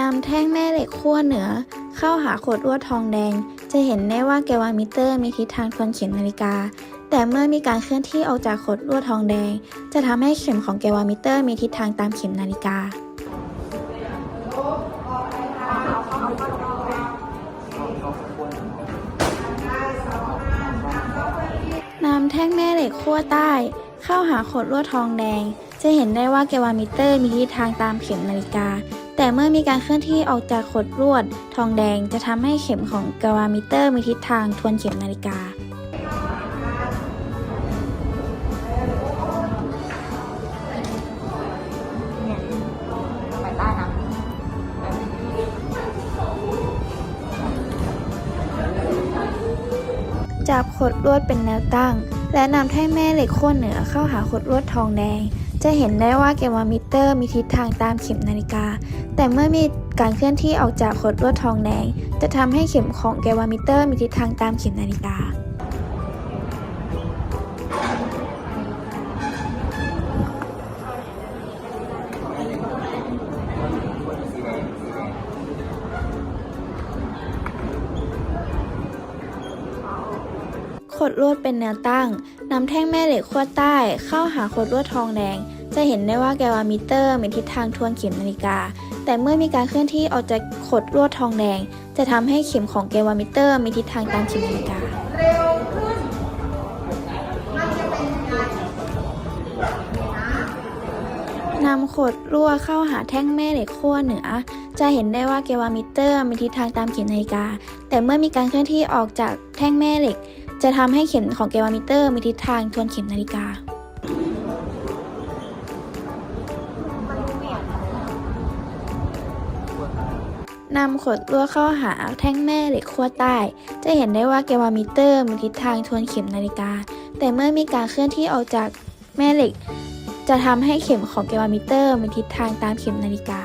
นำแท่งแม่เหล็กขั้วเหนือ เข้าหาขดลวดทองแดง จะเห็นได้ว่าแกวามิเตอร์มีทิศทางทวนเข็มนาฬิกา แต่เมื่อมีการเคลื่อนที่ออกจากขดลวดทองแดง จะทำให้เข็มของแกวามิเตอร์มีทิศทางตามเข็มนาฬิกานำแท่งแม่เหล็กขั้วใต้ เข้าหาขดลวดทองแดง จะเห็นได้ว่าแกวามิเตอร์มีทิศทางตามเข็มนาฬิกา แต่เมื่อมีการเคลื่อนที่ออกจากขดลวด ทองแดงจะทำให้เข็มของแกวามิเตอร์มีทิศทางทวนเข็มนาฬิกาจับขดลวดเป็นแนวตั้ง และนำแท่งแม่เหล็กขั้วเหนือเข้าหาขดลวดทองแดง จะเห็นได้ว่าแกวามิเตอร์มีทิศทางตามเข็มนาฬิกา แต่เมื่อมีการเคลื่อนที่ออกจากขดลวดทองแดง จะทำให้เข็มของแกวามิเตอร์มีทิศทางตามเข็มนาฬิกา ขดลวดเป็นแนวตั้งนำแท่งแม่เหล็กขั้วใต้ เข้าหาขดลวดทองแดง จะเห็นได้ว่าแกวามิเตอร์มีทิศทางทวนเข็มนาฬิกา แต่เมื่อมีการเคลื่อนที่ออกจากขดลวดทองแดง จะทำให้เข็มของแกวามิเตอร์มีทิศทางตามเข็มนาฬิกาเร็วขึ้นมันจะเป็นยังไงนำขดลวดเข้าหาแท่งแม่เหล็กขั้วเหนือ จะเห็นได้ว่าแกวามิเตอร์มีทิศทางตามเข็มนาฬิกา แต่เมื่อมีการเคลื่อนที่ออกจากแท่งแม่เหล็ก จะทำให้เข็มของแกวามิเตอร์มีทิศทางทวนเข็มนาฬิกานำขดลวดเข้าหาแท่งแม่เหล็กขั้วใต้ จะเห็นได้ว่าแกวามิเตอร์มีทิศทางทวนเข็มนาฬิกา แต่เมื่อมีการเคลื่อนที่ออกจากแม่เหล็ก จะทำให้เข็มของแกวามิเตอร์มีทิศทางตามเข็มนาฬิกา